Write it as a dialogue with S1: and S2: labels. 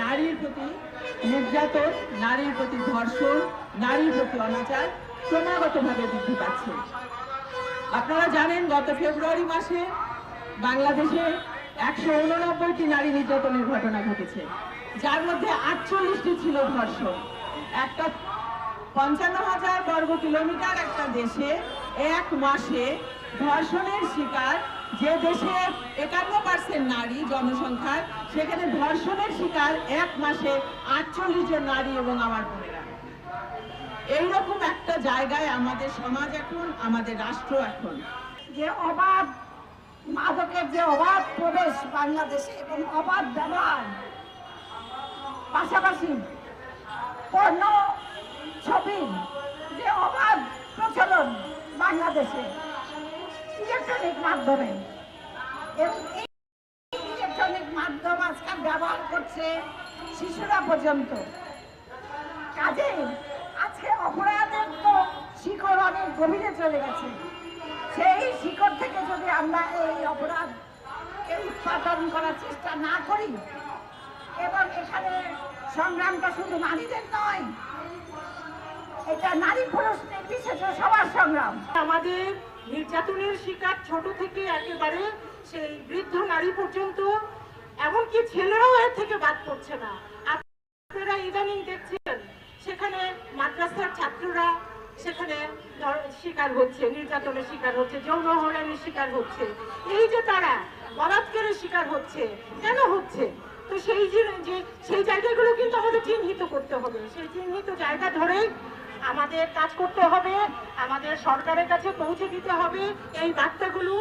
S1: নারীর প্রতি নির্যাতন, নারীর প্রতি ধর্ষণ, নারীর প্রতি অনাচার ক্রমাগতভাবে বৃদ্ধি পাচ্ছে। আপনারা জানেন, গত ফেব্রুয়ারি মাসে বাংলাদেশে একশো উননব্বইটি নারী নির্যাতনের ঘটনা ঘটেছে, যার মধ্যে আটচল্লিশটি ছিল ধর্ষণ। একটা পঞ্চান্ন হাজার বর্গ কিলোমিটার একটা দেশে এক মাসে ধর্ষণের শিকার যে দেশে একান্ন পার্সেন্ট নারী জনসংখ্যার। সেখানে ধর্ষণের শিকার এক মাসে আটচল্লিশ জন নারী এবং আমার বোনেরা। এইরকম একটা জায়গায় আমাদের সমাজ এখন, আমাদের রাষ্ট্র এখন।
S2: যে অবাধ মাদকের যে অবাধ প্রবেশ বাংলাদেশে এবং অবাধ ব্যবহার, পাশাপাশি পণ্য ছবি যে অবাধ প্রচলন বাংলাদেশে ইলেকট্রনিক মাধ্যমে। এবং মাধ্যম আজকাল ব্যবহার করছে শিশুরা পর্যন্ত। কাজে আজকে অপরাধের তো শিকড় অনেক গভীরে চলে গেছে। সেই শিকড় থেকে যদি আমরা এই অপরাধকে উৎপাদন করার চেষ্টা না করি, এবং এখানে সংগ্রামটা শুধু নারীদের নয়, এটা নারী পুরুষ নির্বিশেষে সবার সংগ্রাম।
S3: আমাদের নির্যাতনের শিকার ছোট থেকে একেবারে সেই বৃদ্ধ নারী পর্যন্ত এমনকি ছেলেরাও এর থেকে বাদ পড়ছে না। আপনারা ইদানিং দেখছেন, সেখানে মাদ্রাসার ছাত্ররা সেখানে শিকার হচ্ছে, নির্যাতনের শিকার হচ্ছে, যৌন হয়রানির শিকার হচ্ছে। এই যে তারা বলাৎকারের শিকার হচ্ছে, কেন হচ্ছে? তো সেই যে, সেই জায়গাগুলো কিন্তু আমাদের চিহ্নিত করতে হবে। সেই চিহ্নিত জায়গা ধরেই আমাদের কাজ করতে হবে, আমাদের সরকারের কাছে পৌঁছে দিতে হবে। এই বার্তাগুলো